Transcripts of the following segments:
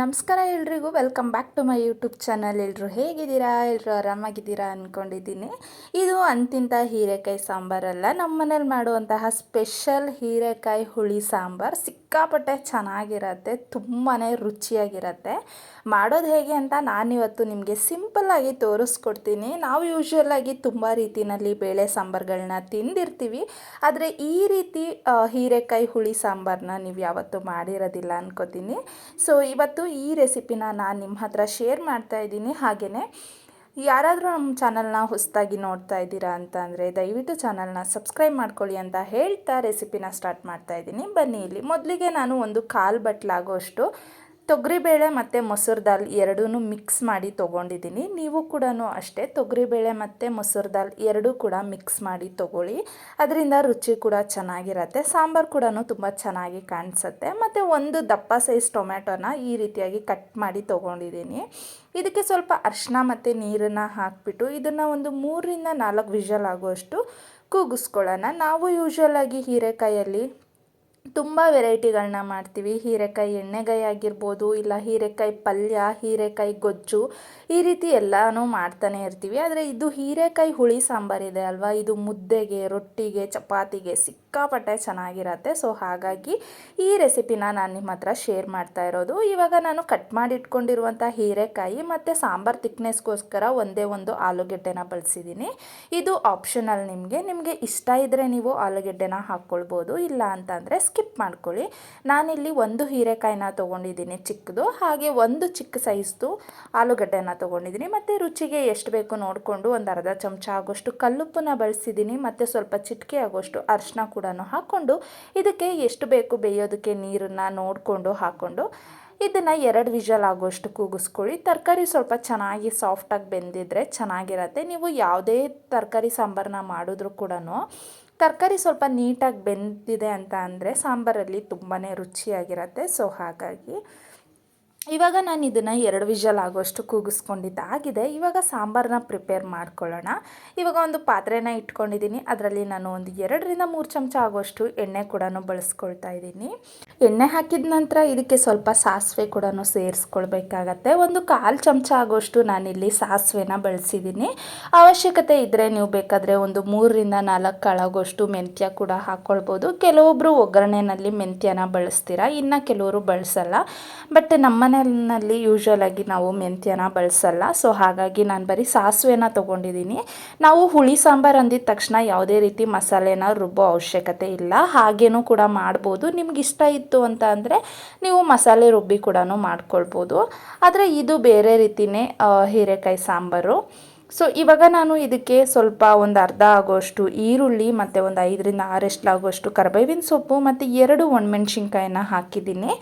ನಮಸ್ಕಾರ ಎಲ್ರಿಗೂ welcome back to my YouTube channel ಎಲ್ಲರೂ ಹೇಗಿದ್ದೀರಾ? ಎಲ್ಲರೂ ಆರಾಮಾಗಿದ್ದೀರಾ ಅಂದ್ಕೊಂಡಿದ್ದೀನಿ ಇದು ಅಂತಿಂತ ಹೀರೆಕಾಯಿ ಸಾಂಬಾರಲ್ಲ ನಮ್ಮ ಮನೇಲಿ ಮಾಡುವಂತಹ ಸ್ಪೆಷಲ್ ಹೀರೆಕಾಯಿ ಹುಳಿ ಸಾಂಬಾರು. ಸಿಕ್ಕಾಪಟ್ಟೆ ಚೆನ್ನಾಗಿರತ್ತೆ ತುಂಬಾ ರುಚಿಯಾಗಿರತ್ತೆ. ಮಾಡೋದು ಹೇಗೆ ಅಂತ ನಾನಿವತ್ತು ನಿಮಗೆ ಸಿಂಪಲ್ಲಾಗಿ ತೋರಿಸ್ಕೊಡ್ತೀನಿ. ನಾವು ಯೂಶ್ವಲಾಗಿ ತುಂಬ ರೀತಿಯಲ್ಲಿ ಬೇಳೆ ಸಾಂಬಾರುಗಳನ್ನ ತಿಂದಿರ್ತೀವಿ. ಆದರೆ ಈ ರೀತಿ ಹೀರೆಕಾಯಿ ಹುಳಿ ಸಾಂಬಾರನ್ನ ನೀವು ಯಾವತ್ತೂ ಮಾಡಿರೋದಿಲ್ಲ ಅನ್ಕೋತೀನಿ. ಸೊ ಇವತ್ತು ಈ ರೆಸಿಪಿನ ನಾನು ನಿಮ್ಮ ಹತ್ರ ಶೇರ್ ಮಾಡ್ತಾ ಇದ್ದೀನಿ. ಹಾಗೆಯೇ ಯಾರಾದರೂ ನಮ್ಮ ಚಾನಲ್ನ ಹೊಸದಾಗಿ ನೋಡ್ತಾ ಇದ್ದೀರಾ ಅಂತ ಅಂದರೆ ದಯವಿಟ್ಟು ಚಾನಲ್ನ ಸಬ್ಸ್ಕ್ರೈಬ್ ಮಾಡ್ಕೊಳ್ಳಿ ಅಂತ ಹೇಳ್ತಾ ರೆಸಿಪಿನ ಸ್ಟಾರ್ಟ್ ಮಾಡ್ತಾ ಇದ್ದೀನಿ. ಬನ್ನಿ ಇಲ್ಲಿ ಮೊದಲಿಗೆ ನಾನು ಒಂದು ಕಾಲು ಬಟ್ಲಾಗೋಷ್ಟು ತೊಗರಿಬೇಳೆ ಮತ್ತು ಮೊಸರು ದಾಲ್ ಎರಡೂ ಮಿಕ್ಸ್ ಮಾಡಿ ತೊಗೊಂಡಿದ್ದೀನಿ. ನೀವು ಕೂಡ ಅಷ್ಟೇ ತೊಗರಿಬೇಳೆ ಮತ್ತು ಮೊಸರು ದಾಲ್ ಎರಡೂ ಕೂಡ ಮಿಕ್ಸ್ ಮಾಡಿ ತೊಗೊಳ್ಳಿ. ಅದರಿಂದ ರುಚಿ ಕೂಡ ಚೆನ್ನಾಗಿರತ್ತೆ. ಸಾಂಬಾರು ಕೂಡ ತುಂಬ ಚೆನ್ನಾಗಿ ಕಾಣಿಸುತ್ತೆ. ಮತ್ತು ಒಂದು ದಪ್ಪ ಸೈಜ್ ಟೊಮ್ಯಾಟೊನ ಈ ರೀತಿಯಾಗಿ ಕಟ್ ಮಾಡಿ ತೊಗೊಂಡಿದ್ದೀನಿ. ಇದಕ್ಕೆ ಸ್ವಲ್ಪ ಅರಿಶಿನ ಮತ್ತು ನೀರನ್ನು ಹಾಕಿಬಿಟ್ಟು ಇದನ್ನು ಒಂದು ಮೂರರಿಂದ ನಾಲ್ಕು ವಿಷಲ್ ಆಗುವಷ್ಟು ಕೂಗಿಸ್ಕೊಳ್ಳೋಣ. ನಾವು ಯೂಶ್ವಲಾಗಿ ಹೀರೆಕಾಯಲ್ಲಿ ತುಂಬ ವೆರೈಟಿಗಳನ್ನ ಮಾಡ್ತೀವಿ. ಹೀರೆಕಾಯಿ ಎಣ್ಣೆಗಾಯಿ ಆಗಿರ್ಬೋದು, ಇಲ್ಲ ಹೀರೆಕಾಯಿ ಪಲ್ಯ, ಹೀರೆಕಾಯಿ ಗೊಜ್ಜು, ಈ ರೀತಿ ಎಲ್ಲನೂ ಮಾಡ್ತಾನೆ ಇರ್ತೀವಿ. ಆದರೆ ಇದು ಹೀರೆಕಾಯಿ ಹುಳಿ ಸಾಂಬಾರಿದೆ ಅಲ್ವಾ? ಇದು ಮುದ್ದೆಗೆ, ರೊಟ್ಟಿಗೆ, ಚಪಾತಿಗೆ ಸಿಕ್ಕಾಪಟ್ಟೆ ಚೆನ್ನಾಗಿರತ್ತೆ. ಸೊ ಹಾಗಾಗಿ ಈ ರೆಸಿಪಿನ ನಾನು ನಿಮ್ಮ ಹತ್ರ ಶೇರ್ ಮಾಡ್ತಾ ಇರೋದು. ಇವಾಗ ನಾನು ಕಟ್ ಮಾಡಿ ಇಟ್ಕೊಂಡಿರುವಂಥ ಹೀರೆಕಾಯಿ ಮತ್ತು ಸಾಂಬಾರು ತಿಕ್ನೆಸ್ಗೋಸ್ಕರ ಒಂದೇ ಒಂದು ಆಲೂಗೆಡ್ಡೆನ ಬಳಸಿದ್ದೀನಿ ಇದು ಆಪ್ಷನಲ್ ನಿಮಗೆ. ನಿಮಗೆ ಇಷ್ಟ ಇದ್ದರೆ ನೀವು ಆಲೂಗೆಡ್ಡೆನ ಹಾಕ್ಕೊಳ್ಬೋದು. ಇಲ್ಲ ಅಂತಂದರೆ ಸ್ಕಿಪ್ ಮಾಡ್ಕೊಳ್ಳಿ. ನಾನಿಲ್ಲಿ ಒಂದು ಹೀರೆಕಾಯಿನ ತೊಗೊಂಡಿದ್ದೀನಿ ಚಿಕ್ಕದು. ಹಾಗೆ ಒಂದು ಚಿಕ್ಕ ಸೈಜ್ದು ಆಲೂಗಡ್ಡೆನ ತೊಗೊಂಡಿದ್ದೀನಿ ಮತ್ತು ರುಚಿಗೆ ಎಷ್ಟು ಬೇಕು ನೋಡಿಕೊಂಡು ಒಂದು ಅರ್ಧ ಚಮಚ ಆಗೋಷ್ಟು ಕಲ್ಲುಪ್ಪನ್ನ ಬಳಸಿದ್ದೀನಿ ಮತ್ತು ಸ್ವಲ್ಪ ಚಿಟಿಕೆ ಆಗೋಷ್ಟು ಅರ್ಶಿನ ಹಾಕ್ಕೊಂಡು ಇದಕ್ಕೆ ಎಷ್ಟು ಬೇಕು ಬೇಯೋದಕ್ಕೆ ನೀರನ್ನು ನೋಡಿಕೊಂಡು ಹಾಕ್ಕೊಂಡು ಇದನ್ನು ಎರಡು ವಿಷಲ್ ಆಗೋಷ್ಟು ಕೂಗಿಸ್ಕೊಳ್ಳಿ. ತರಕಾರಿ ಸ್ವಲ್ಪ ಚೆನ್ನಾಗಿ ಸಾಫ್ಟಾಗಿ ಬೆಂದಿದ್ರೆ ಚೆನ್ನಾಗಿರತ್ತೆ. ನೀವು ಯಾವುದೇ ತರಕಾರಿ ಸಾಂಬಾರನ್ನ ಮಾಡಿದ್ರೂ ಕೂಡ ತರಕಾರಿ ಸ್ವಲ್ಪ ನೀಟಾಗಿ ಬೆಂದಿದೆ ಅಂತ ಅಂದರೆ ಸಾಂಬಾರಲ್ಲಿ ತುಂಬಾ ರುಚಿಯಾಗಿರತ್ತೆ. ಸೊ ಹಾಗಾಗಿ ಇವಾಗ ನಾನು ಇದನ್ನು ಎರಡು ವಿಷಲ್ ಆಗೋಷ್ಟು ಕೂಗಿಸ್ಕೊಂಡಿದ್ದಾಗಿದೆ ಇವಾಗ ಸಾಂಬಾರನ್ನ ಪ್ರಿಪೇರ್ ಮಾಡ್ಕೊಳ್ಳೋಣ. ಇವಾಗ ಒಂದು ಪಾತ್ರೆನ ಇಟ್ಕೊಂಡಿದ್ದೀನಿ. ಅದರಲ್ಲಿ ನಾನು ಒಂದು ಎರಡರಿಂದ ಮೂರು ಚಮಚ ಆಗೋಷ್ಟು ಎಣ್ಣೆ ಕೂಡ ಬಳಸ್ಕೊಳ್ತಾ ಇದ್ದೀನಿ. ಎಣ್ಣೆ ಹಾಕಿದ ನಂತರ ಇದಕ್ಕೆ ಸ್ವಲ್ಪ ಸಾಸಿವೆ ಕೂಡ ಸೇರಿಸ್ಕೊಳ್ಬೇಕಾಗತ್ತೆ. ಒಂದು ಕಾಲು ಚಮಚ ಆಗೋಷ್ಟು ನಾನಿಲ್ಲಿ ಸಾಸಿವೆನ ಬಳಸಿದ್ದೀನಿ. ಅವಶ್ಯಕತೆ ಇದ್ದರೆ ನೀವು ಬೇಕಾದರೆ ಒಂದು ಮೂರರಿಂದ ನಾಲ್ಕು ಕಾಳಾಗೋಷ್ಟು ಮೆಂತ್ಯ ಕೂಡ ಹಾಕ್ಕೊಳ್ಬೋದು ಕೆಲವೊಬ್ಬರು ಒಗ್ಗರಣೆನಲ್ಲಿ ಮೆಂತ್ಯನ ಬಳಸ್ತೀರಾ? ಇನ್ನು ಕೆಲವರು ಬಳಸಲ್ಲ. ಬಟ್ ನಮ್ಮ ಮನೆಯಲ್ಲಿ ಯೂಶ್ವಲಾಗಿ ನಾವು ಮೆಂತ್ಯನ ಬಳಸಲ್ಲ. ಸೊ ಹಾಗಾಗಿ ನಾನು ಬರೀ ಸಾಸಿವೆನ ತೊಗೊಂಡಿದ್ದೀನಿ ನಾವು ಹುಳಿ ಸಾಂಬಾರು ಅಂದಿದ ತಕ್ಷಣ ಯಾವುದೇ ರೀತಿ ಮಸಾಲೆನ ರುಬ್ಬೋ ಅವಶ್ಯಕತೆ ಇಲ್ಲ. ಹಾಗೇನೂ ಕೂಡ ಮಾಡ್ಬೋದು. ನಿಮ್ಗೆ ಇಷ್ಟ ಇತ್ತು ಅಂತ ಅಂದರೆ ನೀವು ಮಸಾಲೆ ರುಬ್ಬಿ ಕೂಡ ಮಾಡ್ಕೊಳ್ಬೋದು. ಆದರೆ ಇದು ಬೇರೆ ರೀತಿಯೇ ಹೀರೆಕಾಯಿ ಸಾಂಬಾರು. ಸೊ ಇವಾಗ ನಾನು ಇದಕ್ಕೆ ಸ್ವಲ್ಪ ಒಂದು ಅರ್ಧ ಆಗೋಷ್ಟು ಈರುಳ್ಳಿ ಮತ್ತು ಒಂದು ಐದರಿಂದ ಆರೆಷ್ಟು ಆಗೋಷ್ಟು ಕರ್ಬೇವಿನ ಸೊಪ್ಪು ಮತ್ತು ಎರಡು ಒಣಮೆಣ್ಸಿನ್ಕಾಯಿನ ಹಾಕಿದ್ದೀನಿ.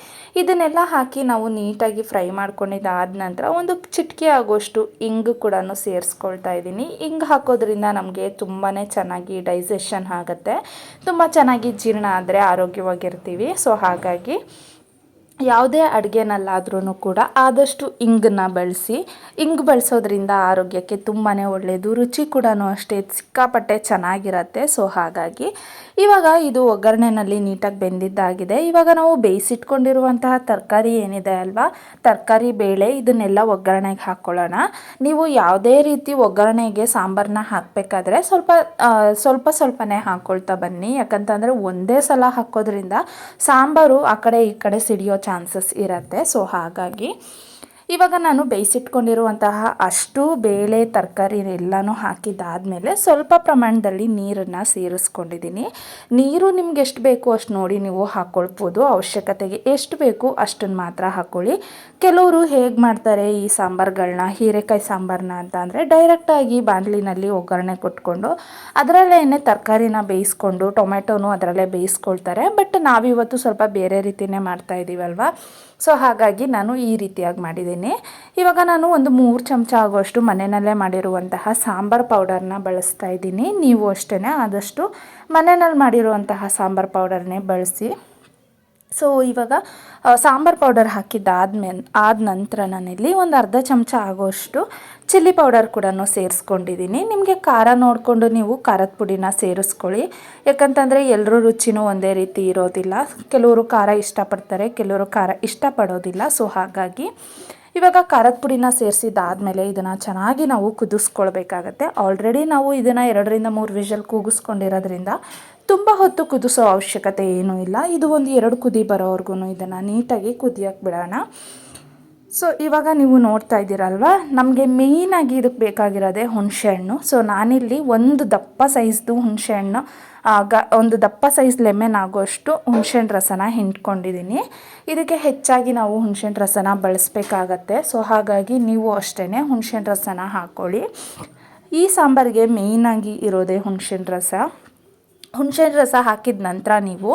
ಇದನ್ನೆಲ್ಲ ಹಾಕಿ ನಾವು ನೀಟಾಗಿ ಫ್ರೈ ಮಾಡ್ಕೊಂಡಿದ್ದಾದ ನಂತರ ಒಂದು ಚಿಟಿಕೆ ಆಗೋಷ್ಟು ಇಂಗು ಕೂಡ ಸೇರಿಸ್ಕೊಳ್ತಾ ಇದ್ದೀನಿ. ಇಂಗು ಹಾಕೋದ್ರಿಂದ ನಮಗೆ ತುಂಬಾ ಚೆನ್ನಾಗಿ ಡೈಜೆಷನ್ ಆಗುತ್ತೆ. ತುಂಬ ಚೆನ್ನಾಗಿ ಜೀರ್ಣ ಆದರೆ ಆರೋಗ್ಯವಾಗಿರ್ತೀವಿ. ಸೊ ಹಾಗಾಗಿ ಯಾವುದೇ ಅಡುಗೆನಲ್ಲಾದ್ರೂ ಕೂಡ ಆದಷ್ಟು ಇಂಗನ್ನ ಬಳಸಿ, ಇಂಗ್ ಬಳಸೋದ್ರಿಂದ ಆರೋಗ್ಯಕ್ಕೆ ತುಂಬಾ ಒಳ್ಳೆಯದು ರುಚಿ ಕೂಡ ಅಷ್ಟೇ ಸಿಕ್ಕಾಪಟ್ಟೆ ಚೆನ್ನಾಗಿರತ್ತೆ. ಸೊ, ಹಾಗಾಗಿ ಇವಾಗ ಇದು ಒಗ್ಗರಣೆನಲ್ಲಿ ನೀಟಾಗಿ ಬೆಂದಿದ್ದಾಗಿದೆ. ಇವಾಗ ನಾವು ಬೇಯಿಸಿಟ್ಕೊಂಡಿರುವಂತಹ ತರಕಾರಿ ಏನಿದೆ ಅಲ್ವಾ? ತರಕಾರಿ ಬೇಳೆ, ಇದನ್ನೆಲ್ಲ ಒಗ್ಗರಣೆಗೆ ಹಾಕ್ಕೊಳ್ಳೋಣ. ನೀವು ಯಾವುದೇ ರೀತಿ ಒಗ್ಗರಣೆಗೆ ಸಾಂಬಾರನ್ನ ಹಾಕಬೇಕಾದ್ರೆ ಸ್ವಲ್ಪ ಸ್ವಲ್ಪ ಸ್ವಲ್ಪನೇ ಹಾಕ್ಕೊಳ್ತಾ ಬನ್ನಿ. ಯಾಕಂತಂದರೆ ಒಂದೇ ಸಲ ಹಾಕೋದ್ರಿಂದ ಸಾಂಬಾರು ಆ ಕಡೆ ಈ ಕಡೆ ಸಿಡಿಯೋ ಚಾನ್ಸಸ್ ಇರುತ್ತೆ. ಸೊ ಹಾಗಾಗಿ ಇವಾಗ ನಾನು ಬೇಯಿಸಿಟ್ಕೊಂಡಿರುವಂತಹ ಅಷ್ಟು ಬೇಳೆ, ತರಕಾರಿ ಎಲ್ಲನೂ ಹಾಕಿದ್ದಾದಮೇಲೆ ಸ್ವಲ್ಪ ಪ್ರಮಾಣದಲ್ಲಿ ನೀರನ್ನು ಸೇರಿಸ್ಕೊಂಡಿದ್ದೀನಿ. ನೀರು ನಿಮ್ಗೆ ಎಷ್ಟು ಬೇಕು ಅಷ್ಟು ನೋಡಿ ನೀವು ಹಾಕ್ಕೊಳ್ಬೋದು ಅವಶ್ಯಕತೆಗೆ ಎಷ್ಟು ಬೇಕು ಅಷ್ಟನ್ನು ಮಾತ್ರ ಹಾಕ್ಕೊಳ್ಳಿ ಕೆಲವರು ಹೇಗೆ ಮಾಡ್ತಾರೆ ಈ ಸಾಂಬಾರುಗಳನ್ನ, ಹೀರೆಕಾಯಿ ಸಾಂಬಾರನ್ನ ಅಂತ ಅಂದರೆ ಡೈರೆಕ್ಟಾಗಿ ಬಾಣಲಿನಲ್ಲಿ ಒಗ್ಗರಣೆ ಕೊಟ್ಕೊಂಡು ಅದರಲ್ಲೇ ತರಕಾರಿನ ಬೇಯಿಸ್ಕೊಂಡು ಟೊಮೆಟೊನು ಅದರಲ್ಲೇ ಬೇಯಿಸ್ಕೊಳ್ತಾರೆ. ಬಟ್ ನಾವಿವತ್ತು ಸ್ವಲ್ಪ ಬೇರೆ ರೀತಿಯೇ ಮಾಡ್ತಾ ಇದ್ದೀವಲ್ವ ಸೊ ಹಾಗಾಗಿ ನಾನು ಈ ರೀತಿಯಾಗಿ ಮಾಡಿದ್ದೀನಿ. ಇವಾಗ ನಾನು ಒಂದು ಮೂರು ಚಮಚ ಆಗುವಷ್ಟು ಮನೆಯಲ್ಲೇ ಮಾಡಿರುವಂತಹ ಸಾಂಬಾರು ಪೌಡರ್ನ ಬಳಸ್ತಾ ಇದ್ದೀನಿ. ನೀವು ಅಷ್ಟೇ ಆದಷ್ಟು ಮನೆಯಲ್ಲಿ ಮಾಡಿರುವಂತಹ ಸಾಂಬಾರು ಪೌಡರ್ನೇ ಬಳಸಿ. ಸೊ ಇವಾಗ ಸಾಂಬಾರ್ ಪೌಡರ್ ಹಾಕಿದ್ದಾದ್ಮೇಲೆ ಆದ ನಂತರ ನಾನಿಲ್ಲಿ ಒಂದು ಅರ್ಧ ಚಮಚ ಆಗೋಷ್ಟು ಚಿಲ್ಲಿ ಪೌಡರ್ ಕೂಡ ಸೇರಿಸ್ಕೊಂಡಿದ್ದೀನಿ ನಿಮಗೆ ಖಾರ ನೋಡಿಕೊಂಡು ನೀವು ಖಾರದ ಪುಡಿನ ಸೇರಿಸ್ಕೊಳ್ಳಿ. ಯಾಕಂತಂದರೆ ಎಲ್ಲರೂ ರುಚಿನೂ ಒಂದೇ ರೀತಿ ಇರೋದಿಲ್ಲ. ಕೆಲವರು ಖಾರ ಇಷ್ಟಪಡ್ತಾರೆ, ಕೆಲವರು ಖಾರ ಇಷ್ಟಪಡೋದಿಲ್ಲ. ಸೊ ಹಾಗಾಗಿ ಇವಾಗ ಖಾರದ ಪುಡಿನ ಸೇರಿಸಿದ್ದಾದಮೇಲೆ ಇದನ್ನು ಚೆನ್ನಾಗಿ ನಾವು ಕುದಿಸ್ಕೊಳ್ಬೇಕಾಗತ್ತೆ. ಆಲ್ರೆಡಿ ನಾವು ಇದನ್ನು ಎರಡರಿಂದ ಮೂರು ವಿಷಲ್ ಕೂಗಿಸ್ಕೊಂಡಿರೋದ್ರಿಂದ ತುಂಬ ಹೊತ್ತು ಕುದಿಸೋ ಅವಶ್ಯಕತೆ ಏನೂ ಇಲ್ಲ. ಇದು ಒಂದು ಎರಡು ಕುದಿ ಬರೋವರೆಗೂ ಇದನ್ನು ನೀಟಾಗಿ ಕುದಿಯೋಕ್ಕೆ ಬಿಡೋಣ. ಸೊ ಇವಾಗ ನೀವು ನೋಡ್ತಾ ಇದ್ದೀರಲ್ವ? ನಮಗೆ ಮೇಯ್ನಾಗಿ ಇದಕ್ಕೆ ಬೇಕಾಗಿರೋದೇ ಹುಣಸೆಹಣ್ಣು. ಸೊ ನಾನಿಲ್ಲಿ ಒಂದು ದಪ್ಪ ಸೈಜ್ದು ಹುಣಸೆ ಹಣ್ಣು ಆಗ ಒಂದು ದಪ್ಪ ಸೈಜ್ ಲೆಮೆನ್ ಆಗೋಷ್ಟು ಹುಣಸೆಹಣ್ಣು ರಸನ ಹಿಂಡ್ಕೊಂಡಿದ್ದೀನಿ ಇದಕ್ಕೆ ಹೆಚ್ಚಾಗಿ ನಾವು ಹುಣಸೆಹಣ್ಣು ರಸನ ಬಳಸಬೇಕಾಗತ್ತೆ. ಸೊ ಹಾಗಾಗಿ ನೀವು ಅಷ್ಟೇ ಹುಣಸೆಹಣ್ಣು ರಸನ ಹಾಕ್ಕೊಳ್ಳಿ ಈ ಸಾಂಬಾರಿಗೆ ಮೇಯ್ನಾಗಿ ಇರೋದೇ ಹುಣಸೆಹಣ್ಣು ರಸ. ಹುಣಸೆಹಣ್ಣು ರಸ ಹಾಕಿದ ನಂತರ ನೀವು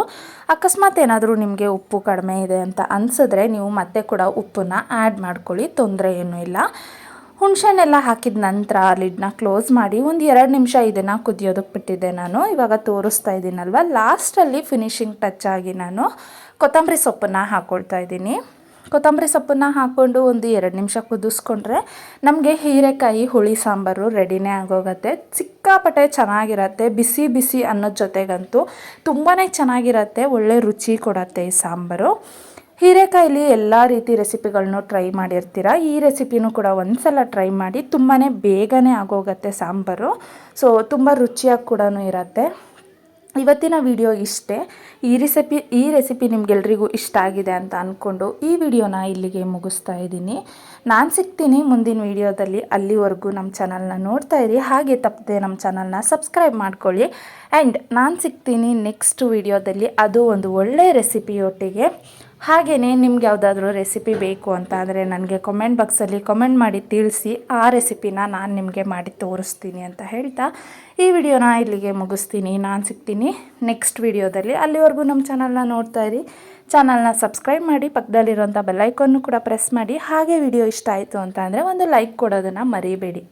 ಅಕಸ್ಮಾತ್ ಏನಾದರೂ ನಿಮಗೆ ಉಪ್ಪು ಕಡಿಮೆ ಇದೆ ಅಂತ ಅನಿಸಿದ್ರೆ ನೀವು ಮತ್ತೆ ಕೂಡ ಉಪ್ಪನ್ನ ಆ್ಯಡ್ ಮಾಡ್ಕೊಳ್ಳಿ, ತೊಂದರೆ ಏನೂ ಇಲ್ಲ. ಹುಣಸೆಹಣ್ಣೆಲ್ಲ ಹಾಕಿದ ನಂತರ ಲಿಡ್ನ ಕ್ಲೋಸ್ ಮಾಡಿ ಒಂದು ಎರಡು ನಿಮಿಷ ಇದನ್ನು ಕುದಿಯೋದಕ್ಕೆ ಬಿಟ್ಟಿದ್ದೆ ನಾನು. ಇವಾಗ ತೋರಿಸ್ತಾ ಇದ್ದೀನಲ್ವ? ಲಾಸ್ಟಲ್ಲಿ ಫಿನಿಶಿಂಗ್ ಟಚ್ ಆಗಿ ನಾನು ಕೊತ್ತಂಬರಿ ಸೊಪ್ಪನ್ನು ಹಾಕ್ಕೊಳ್ತಾ ಇದ್ದೀನಿ. ಕೊತ್ತಂಬರಿ ಸೊಪ್ಪನ್ನ ಹಾಕ್ಕೊಂಡು ಒಂದು ಎರಡು ನಿಮಿಷ ಕುದಿಸ್ಕೊಂಡ್ರೆ ನಮಗೆ ಹೀರೆಕಾಯಿ, ಹುಳಿ ಸಾಂಬಾರು ರೆಡಿನೇ ಆಗೋಗತ್ತೆ. ಸಿಕ್ಕಾಪಟ್ಟೆ ಚೆನ್ನಾಗಿರತ್ತೆ. ಬಿಸಿ ಬಿಸಿ ಅನ್ನೋದ ಜೊತೆಗಂತೂ ತುಂಬಾ ಚೆನ್ನಾಗಿರತ್ತೆ. ಒಳ್ಳೆ ರುಚಿ ಕೊಡತ್ತೆ ಈ ಸಾಂಬಾರು. ಹೀರೆಕಾಯಿಲಿ ಎಲ್ಲ ರೀತಿ ರೆಸಿಪಿಗಳನ್ನೂ ಟ್ರೈ ಮಾಡಿರ್ತೀರ? ಈ ರೆಸಿಪಿನೂ ಕೂಡ ಒಂದು ಸಲ ಟ್ರೈ ಮಾಡಿ ತುಂಬಾ ಬೇಗನೆ ಆಗೋಗತ್ತೆ ಸಾಂಬಾರು. ಸೊ, ತುಂಬ ರುಚಿಯಾಗಿ ಕೂಡ ಇರತ್ತೆ. ಇವತ್ತಿನ ವಿಡಿಯೋ ಇಷ್ಟೇ. ಈ ರೆಸಿಪಿ ಈ ರೆಸಿಪಿ ನಿಮಗೆಲ್ರಿಗೂ ಇಷ್ಟ ಆಗಿದೆ ಅಂತ ಅಂದ್ಕೊಂಡು ಈ ವಿಡಿಯೋನ ಇಲ್ಲಿಗೆ ಮುಗಿಸ್ತಾ ಇದ್ದೀನಿ. ನಾನು ಸಿಗ್ತೀನಿ ಮುಂದಿನ ವಿಡಿಯೋದಲ್ಲಿ ಅಲ್ಲಿವರೆಗೂ ನಮ್ಮ ಚಾನಲ್ನ ನೋಡ್ತಾ ಇರಿ. ಹಾಗೆ ತಪ್ಪದೆ ನಮ್ಮ ಚಾನಲ್ನ ಸಬ್ಸ್ಕ್ರೈಬ್ ಮಾಡ್ಕೊಳ್ಳಿ. ಆ್ಯಂಡ್ ನಾನು ಸಿಗ್ತೀನಿ ನೆಕ್ಸ್ಟ್ ವಿಡಿಯೋದಲ್ಲಿ ಅದು ಒಂದು ಒಳ್ಳೆಯ ರೆಸಿಪಿಯೊಟ್ಟಿಗೆ ಹಾಗೆಯೇ ನಿಮ್ಗೆ ಯಾವುದಾದ್ರೂ ರೆಸಿಪಿ ಬೇಕು ಅಂತ ಅಂದರೆ ನನಗೆ ಕಮೆಂಟ್ ಬಾಕ್ಸಲ್ಲಿ ಕಮೆಂಟ್ ಮಾಡಿ ತಿಳಿಸಿ ಆ ರೆಸಿಪಿನ ನಾನು ನಿಮಗೆ ಮಾಡಿ ತೋರಿಸ್ತೀನಿ ಅಂತ ಹೇಳ್ತಾ ಈ ವಿಡಿಯೋನ ಇಲ್ಲಿಗೆ ಮುಗಿಸ್ತೀನಿ. ನಾನು ಸಿಗ್ತೀನಿ ನೆಕ್ಸ್ಟ್ ವಿಡಿಯೋದಲ್ಲಿ ಅಲ್ಲಿವರೆಗೂ ನಮ್ಮ ಚಾನಲ್ನ ನೋಡ್ತಾ ಇರಿ. ಚಾನಲ್ನ ಸಬ್ಸ್ಕ್ರೈಬ್ ಮಾಡಿ ಪಕ್ಕದಲ್ಲಿರುವಂಥ ಬೆಲ್ಲೈಕನ್ನು ಕೂಡ ಪ್ರೆಸ್ ಮಾಡಿ. ಹಾಗೆ ವಿಡಿಯೋ ಇಷ್ಟ ಆಯಿತು ಅಂತ ಅಂದರೆ ಒಂದು ಲೈಕ್ ಕೊಡೋದನ್ನು ಮರಿಬೇಡಿ.